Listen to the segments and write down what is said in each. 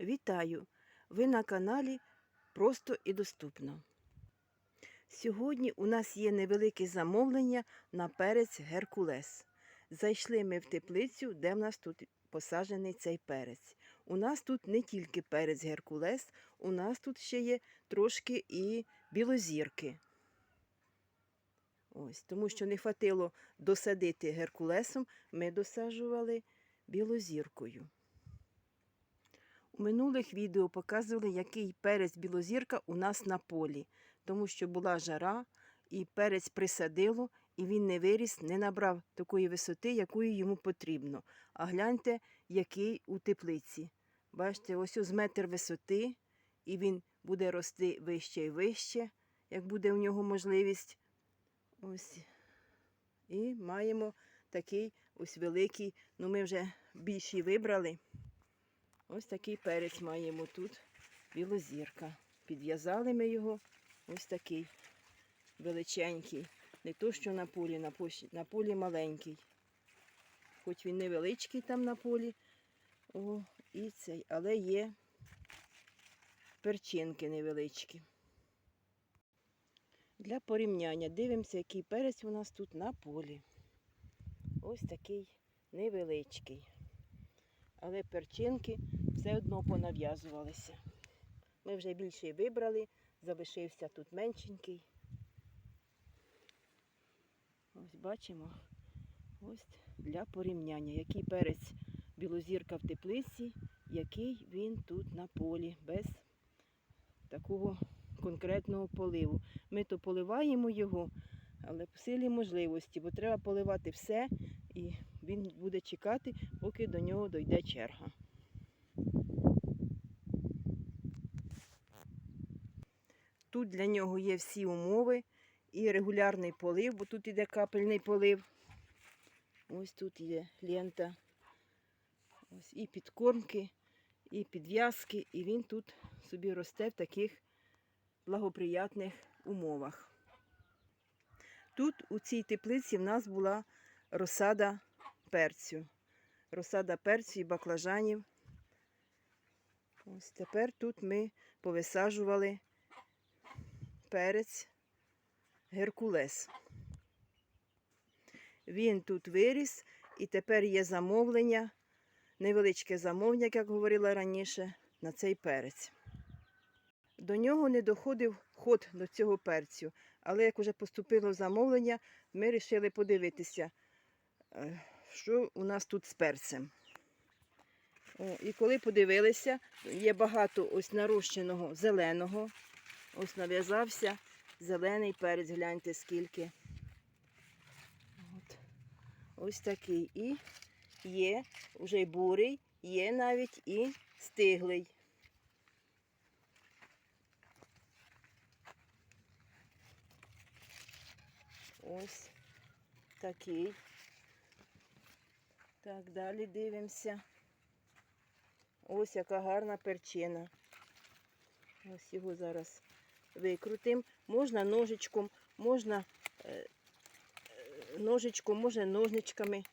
Вітаю! Ви на каналі Просто і доступно. Сьогодні у нас є невелике замовлення на перець Геркулес. Зайшли ми в теплицю, де в нас тут посаджений цей перець. У нас тут не тільки перець Геркулес, у нас тут ще є трошки і білозірки. Ось, тому що не хватило досадити геркулесом, ми досаджували білозіркою. У минулих відео показували, який перець білозірка у нас на полі, тому що була жара, і перець присадило, і він не виріс, не набрав такої висоти, якої йому потрібно. А гляньте, який у теплиці. Бачите, ось з метр висоти, і він буде рости вище і вище, як буде у нього можливість. Ось. І маємо такий ось великий, ну ми вже більший вибрали. Ось такий перець маємо тут, білозірка. Підв'язали ми його ось такий величенький. Не то, що на полі, на, поші, на полі маленький. Хоч він невеличкий там на полі, о, і цей, але є перчинки невеличкі. Для порівняння дивимося, який перець у нас тут на полі. Ось такий невеличкий. Але перчинки все одно понав'язувалися. Ми вже більше вибрали, залишився тут меншенький. Ось бачимо. Ось для порівняння, який перець білозірка в теплиці, який він тут на полі, без такого конкретного поливу. Ми то поливаємо його, але по силі можливості, бо треба поливати все, і він буде чекати, поки до нього дойде черга. Тут для нього є всі умови і регулярний полив, бо тут іде капельний полив. Ось тут є лента. Ось і підкормки, і підв'язки, і він тут собі росте в таких благоприятних умовах. Тут у цій теплиці в нас була розсада перцю. Розсада перцю і баклажанів. Ось тепер тут ми повисаджували перець Геркулес. Він тут виріс і тепер є замовлення, невеличке замовлення, як говорила раніше, на цей перець. До нього не доходив ход до цього перцю, але як вже поступило замовлення, ми вирішили подивитися, е, що у нас тут з перцем. О, і коли подивилися, є багато ось нарощеного зеленого. Ось нав'язався зелений перець, гляньте скільки. От. Ось такий. І є вже й бурий, є навіть і стиглий. Ось такий. Так, далі дивимося. Ось яка гарна перчина. Ось його зараз викрутимо. Можна ножичком, можна е, е, ножичком, може ножничками.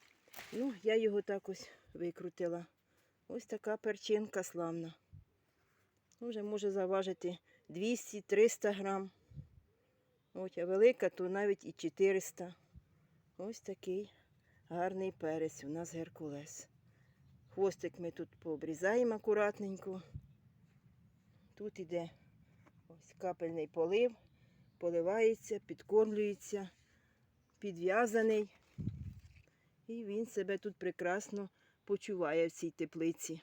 Ну, я його так ось викрутила. Ось така перчинка славна. Вже може заважити 200-300 грам. Ось, а велика, то навіть і 400. Ось такий гарний перець у нас Геркулес. Хвостик ми тут пообрізаємо акуратненько. Тут іде ось капельний полив, поливається, підкормлюється, підв'язаний. І він себе тут прекрасно почуває в цій теплиці.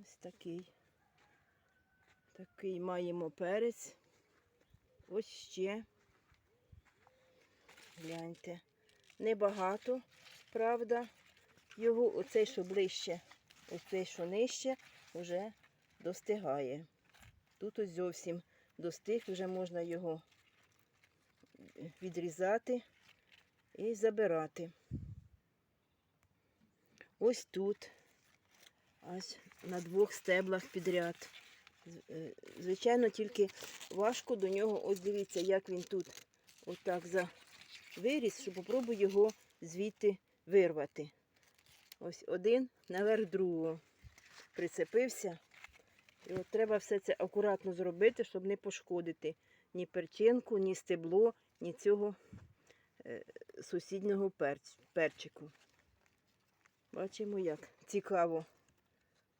Ось такий. Такий маємо перець. Ось ще. Гляньте. Небагато, правда. Його оцей, що ближче, оцей, що нижче, вже достигає. Тут ось зовсім достиг, вже можна його відрізати і забирати. Ось тут, ось на двох стеблах підряд. Е, Звичайно, тільки важко до нього, ось дивіться, як він тут отак за виріс, що попробую його звідти вирвати. Ось один наверх другого прицепився. І от треба все це акуратно зробити, щоб не пошкодити ні перчинку, ні стебло, ні цього е, сусіднього перч, перчику. Бачимо, як цікаво.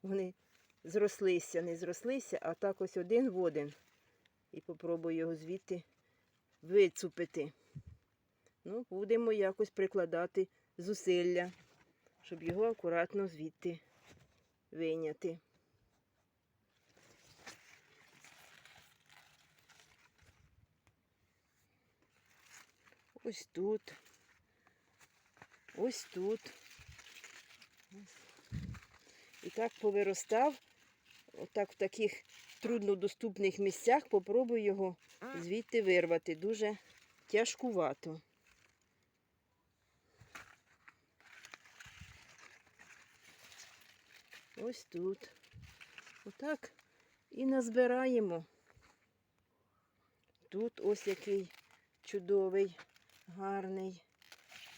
Вони зрослися, не зрослися, а так ось один в один. І попробую його звідти вицупити. Ну, будемо якось прикладати зусилля, щоб його акуратно звідти вийняти. Ось тут. Ось тут. І так повиростав. Отак в таких труднодоступних місцях попробую його звідти вирвати. Дуже тяжкувато. Ось тут. Отак і назбираємо. Тут ось який чудовий, гарний.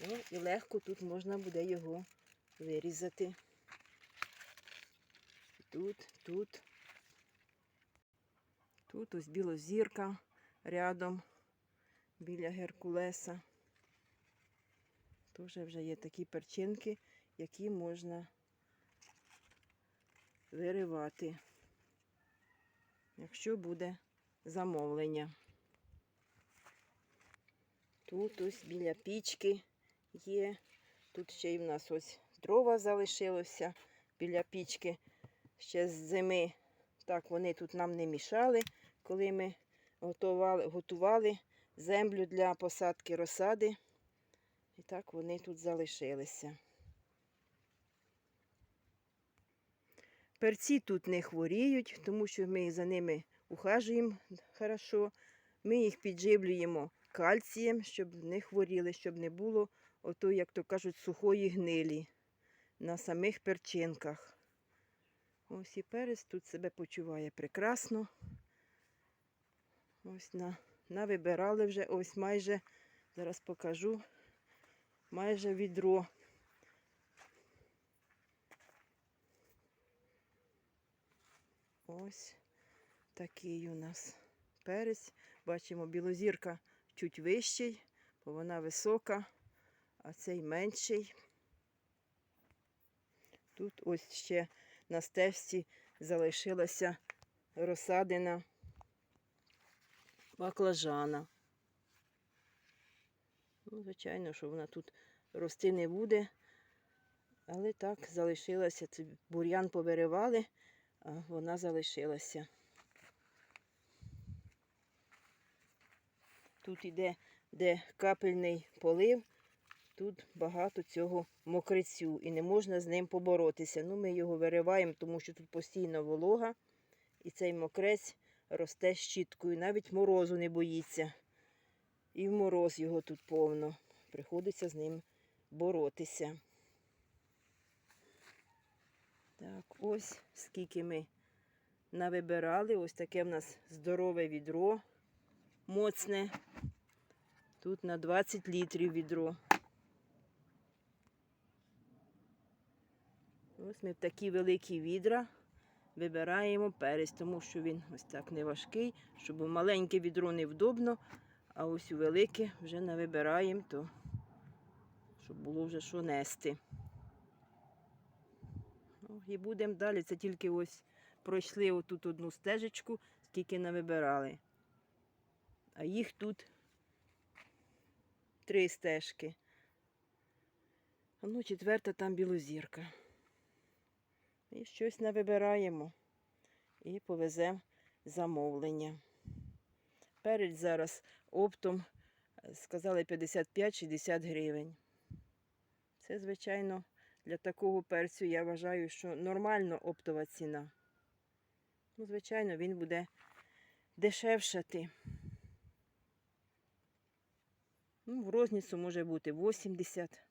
О, і легко тут можна буде його вирізати. Тут, тут. Тут ось білозірка рядом біля Геркулеса. Теж вже є такі перчинки, які можна виривати, якщо буде замовлення. Тут ось біля пічки є. Тут ще й в нас ось дрова залишилося біля пічки. Ще з зими. Так, вони тут нам не мішали, коли ми готували, готували землю для посадки розсади. І так вони тут залишилися. Перці тут не хворіють, тому що ми за ними ухажуємо хорошо. Ми їх підживлюємо кальцієм, щоб не хворіли, щоб не було ото, як то кажуть, сухої гнилі на самих перчинках. Ось і перець тут себе почуває прекрасно. Ось на, навибирали вже ось майже, зараз покажу, майже відро. Ось такий у нас перець. Бачимо, білозірка чуть вищий, бо вона висока, а цей менший. Тут ось ще на стежці залишилася розсадина баклажана. Ну, звичайно, що вона тут рости не буде, але так залишилася. Бур'ян повиривали, вона залишилася. Тут іде де капельний полив, тут багато цього мокрицю і не можна з ним поборотися. Ну, Ми його вириваємо, тому що тут постійно волога, і цей мокрець росте щіткою, навіть морозу не боїться. І в мороз його тут повно. Приходиться з ним боротися. Так, ось скільки ми навибирали. Ось таке в нас здорове відро моцне. Тут на 20 літрів відро. Ось ми в такі великі відра вибираємо перець, тому що він ось так не важкий, щоб у маленьке відро невдобно, а ось у велике вже не вибираємо, то щоб було вже що нести. І будемо далі. Це тільки ось пройшли отут одну стежечку, скільки навибирали. А їх тут три стежки. А ну, четверта там білозірка. І щось навибираємо і повеземо замовлення. Перець зараз оптом е, сказали 55-60 гривень. Це, звичайно, для такого перцю я вважаю, що нормально оптова ціна. Ну, звичайно, він буде дешевшати. Ну, в розницю може бути 80.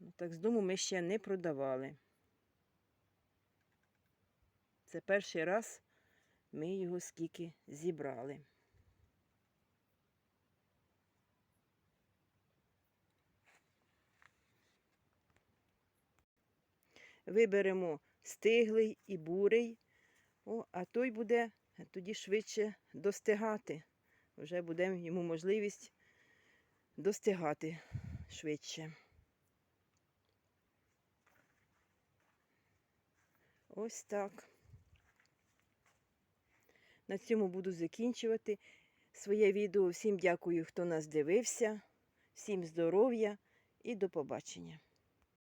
Ну, так з дому ми ще не продавали. Це перший раз ми його скільки зібрали. Виберемо стиглий і бурий, О, а той буде тоді швидше достигати. Вже буде йому можливість достигати швидше. Ось так. На цьому буду закінчувати своє відео. Всім дякую, хто нас дивився. Всім здоров'я і до побачення.